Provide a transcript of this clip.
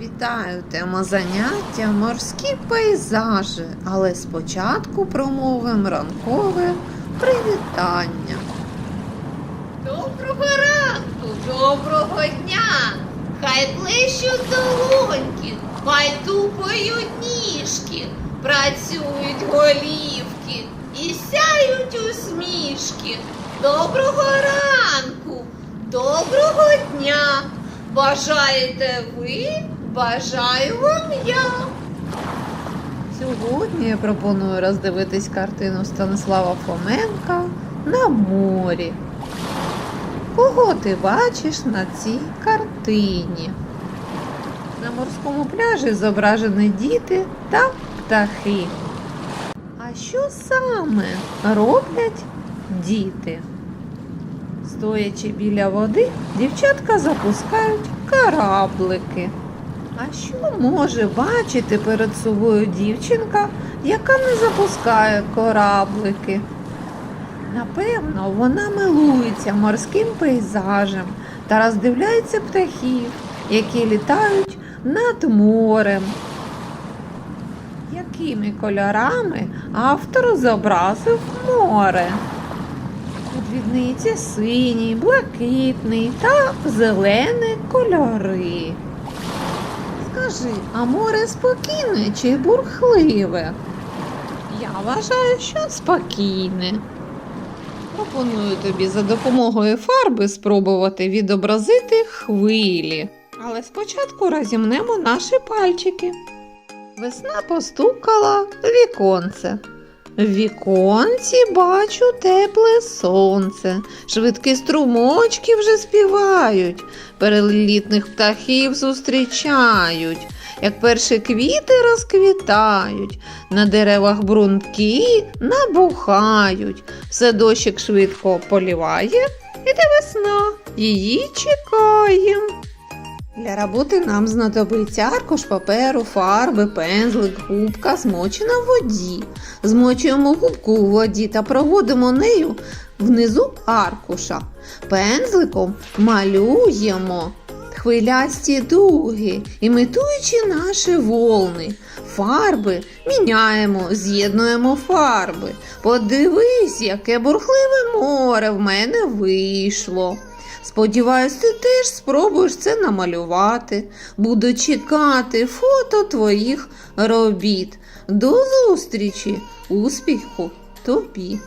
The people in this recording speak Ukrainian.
Вітаю тема заняття морські пейзажі, але спочатку промовимо ранкове привітання. Доброго ранку, доброго дня! Хай плещуть долоньки, хай тупають ніжки, працюють голівки і сяють усмішки. Доброго ранку, доброго дня! Бажаєте ви, бажаю вам я. Сьогодні я пропоную роздивитись картину Станислава Фоменка на морі. Кого ти бачиш на цій картині? На морському пляжі зображені діти та птахи. А що саме роблять діти? Стоячи біля води, дівчатка запускають кораблики. А що може бачити перед собою дівчинка, яка не запускає кораблики? Напевно, вона милується морським пейзажем та роздивляється птахів, які літають над морем. Якими кольорами автор зобразив море? Відниється синій, блакитний та зелений кольори. Скажи, а море спокійне чи бурхливе? Я вважаю, що спокійне. Пропоную тобі за допомогою фарби спробувати відобразити хвилі. Але спочатку розімнемо наші пальчики. Весна постукала віконце. В віконці бачу тепле сонце, швидкі струмочки вже співають, перелітних птахів зустрічають, як перші квіти розквітають, на деревах брунки набухають, все дощик швидко поліває, іде весна, її чекаєм. Для роботи нам знадобиться аркуш паперу, фарби, пензлик, губка, змочена в воді. Змочуємо губку у воді та проводимо нею внизу аркуша. Пензликом малюємо хвилясті дуги, імітуючи наші волни. Фарби міняємо, з'єднуємо фарби. Подивись, яке бурхливе море в мене вийшло. Сподіваюсь, ти теж спробуєш це намалювати. Буду чекати фото твоїх робіт. До зустрічі, успіху тобі!